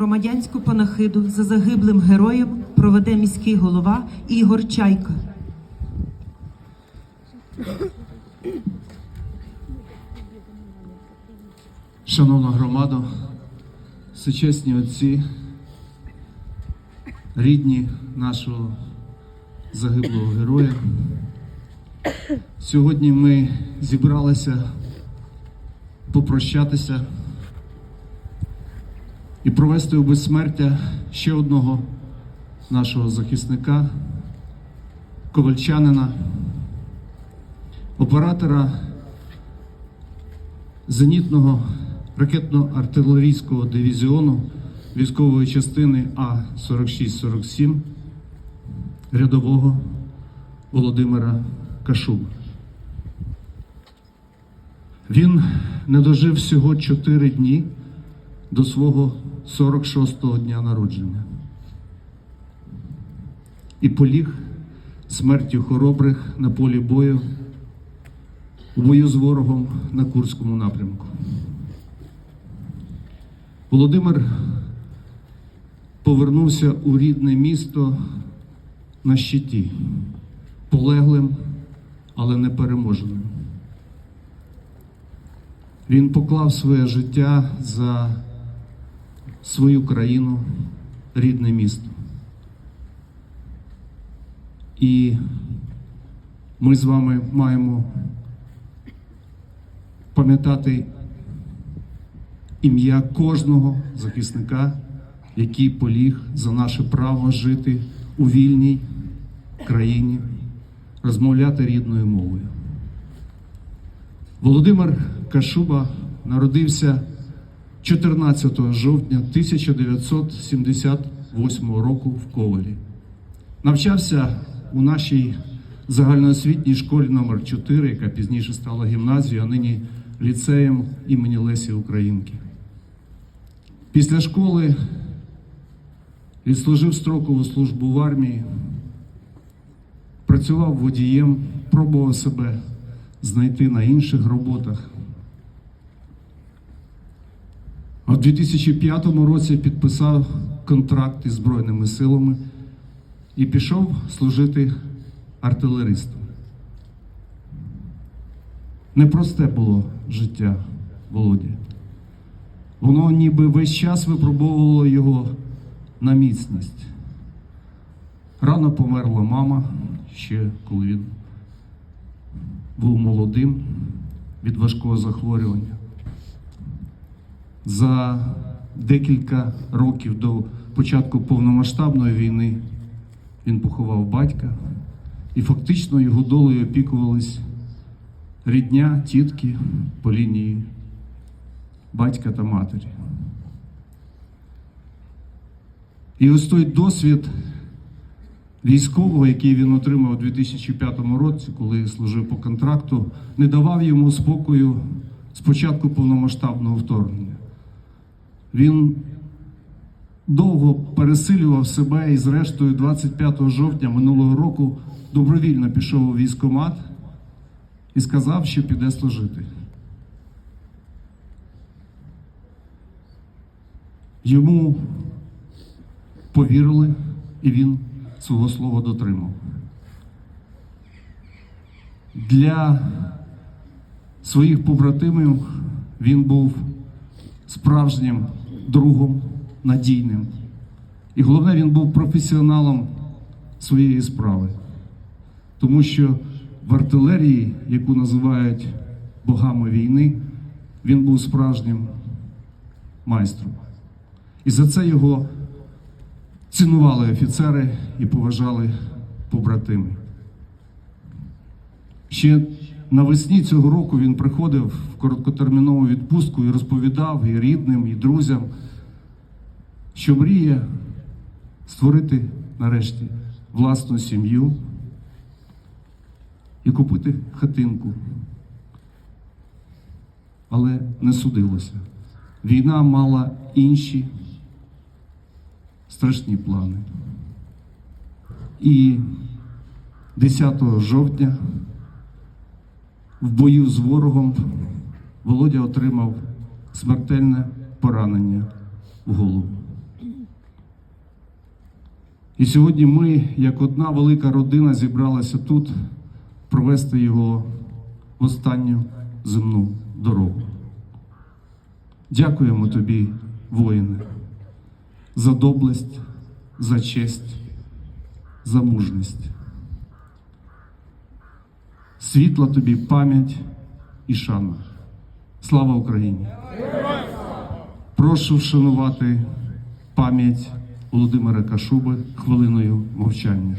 Громадянську панахиду за загиблим героєм проведе міський голова Ігор Чайка. Шановна громада, всечесні отці, рідні нашого загиблого героя. Сьогодні ми зібралися попрощатися і провести у безсмертя ще одного нашого захисника, ковальчанина, оператора зенітного ракетно-артилерійського дивізіону військової частини А-4647 рядового Володимира Кашуба. Він не дожив всього 4 дні до свого 46-го дня народження і поліг смертю хоробрих на полі бою у бою з ворогом на Курському напрямку. Володимир повернувся у рідне місто на щиті, полеглим, але не переможеним. Він поклав своє життя за свою країну, рідне місто. І ми з вами маємо пам'ятати ім'я кожного захисника, який поліг за наше право жити у вільній країні, розмовляти рідною мовою. Володимир Кашуба народився 14 жовтня 1978 року в Ковалі. Навчався у нашій загальноосвітній школі номер 4 яка пізніше стала гімназією, а нині ліцеєм імені Лесі Українки. Після школи відслужив строкову службу в армії, працював водієм, пробував себе знайти на інших роботах. А в 2005 році підписав контракт із Збройними силами і пішов служити артилеристом. Непросте було життя Володі. Воно ніби весь час випробовувало його на міцність. Рано померла мама, ще коли він був молодим від важкого захворювання. За декілька років до початку повномасштабної війни він поховав батька, і фактично його долею опікувались рідня, тітки по лінії батька та матері. І ось той досвід військового, який він отримав у 2005 році, коли служив по контракту, не давав йому спокою з початку повномасштабного вторгнення. Він довго пересилював себе і, зрештою, 25 жовтня минулого року добровільно пішов у військкомат і сказав, що піде служити. Йому повірили, і він свого слова дотримав. Для своїх побратимів він був справжнім другом, надійним. І головне, він був професіоналом своєї справи. Тому що в артилерії, яку називають богами війни, він був справжнім майстром. І за це його цінували офіцери і поважали побратими. Ще навесні цього року він приходив в короткотермінову відпустку і розповідав і рідним, і друзям, що мріє створити нарешті власну сім'ю і купити хатинку. Але не судилося. Війна мала інші страшні плани. І 10 жовтня в бою з ворогом Володя отримав смертельне поранення в голову. І сьогодні ми, як одна велика родина, зібралися тут провести його в останню земну дорогу. Дякуємо тобі, воїне, за доблесть, за честь, за мужність. Світла тобі пам'ять і шана. Слава Україні! Прошу вшанувати пам'ять Володимира Кашуби хвилиною мовчання.